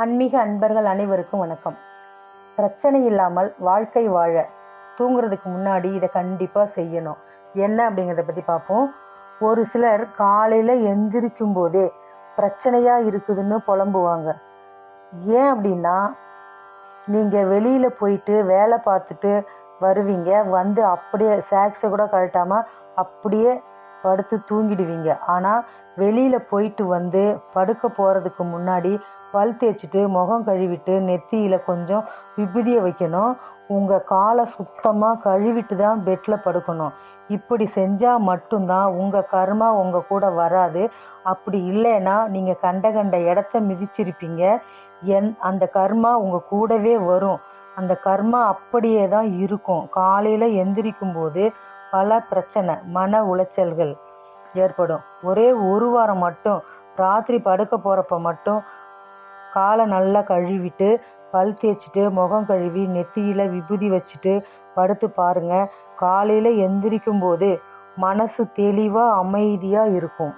ஆன்மீக அன்பர்கள் அனைவருக்கும் வணக்கம். பிரச்சனை இல்லாமல் வாழ்க்கை வாழ தூங்குறதுக்கு முன்னாடி இதை கண்டிப்பாக செய்யணும். என்ன அப்படிங்கிறத பற்றி பார்ப்போம். ஒரு சிலர் காலையில் எந்திரிக்கும் போதே பிரச்சனையாக இருக்குதுன்னு புலம்புவாங்க. ஏன் அப்படின்னா நீங்கள் வெளியில் போயிட்டு வேலை பார்த்துட்டு வருவீங்க வந்து அப்படியே சாக்ஸை கூட கழட்டாமல் அப்படியே படுத்து தூங்கிடுவீங்க. ஆனால் வெளியில் போயிட்டு வந்து படுக்க போகிறதுக்கு முன்னாடி பல் தேய்ச்சிட்டு முகம் கழுவிட்டு நெத்தியில் கொஞ்சம் விபூதியை வைக்கணும். உங்கள் காலை சுத்தமாக கழுவிட்டு தான் பெட்டில் படுக்கணும். இப்படி செஞ்சால் மட்டும்தான் உங்கள் கர்மா உங்கள் கூட வராது. அப்படி இல்லைன்னா நீங்கள் கண்ட கண்ட இடத்த மிதிச்சிருப்பீங்க. என் அந்த கர்மா உங்கள் கூடவே வரும். அந்த கர்மா அப்படியே தான் இருக்கும். காலையில் எந்திரிக்கும் போது பல பிரச்சனை மன உளைச்சல்கள் ஏற்படும். ஒரே ஒரு வாரம் மட்டும் ராத்திரி படுக்க போகிறப்ப மட்டும் காலை நல்லா கழுவிட்டு பல் தேய்ச்சிட்டு முகம் கழுவி நெத்தியில் விபூதி வச்சுட்டு படுத்து பாருங்கள் காலையில் எந்திரிக்கும் போது மனசு தெளிவாக அமைதியாக இருக்கும்.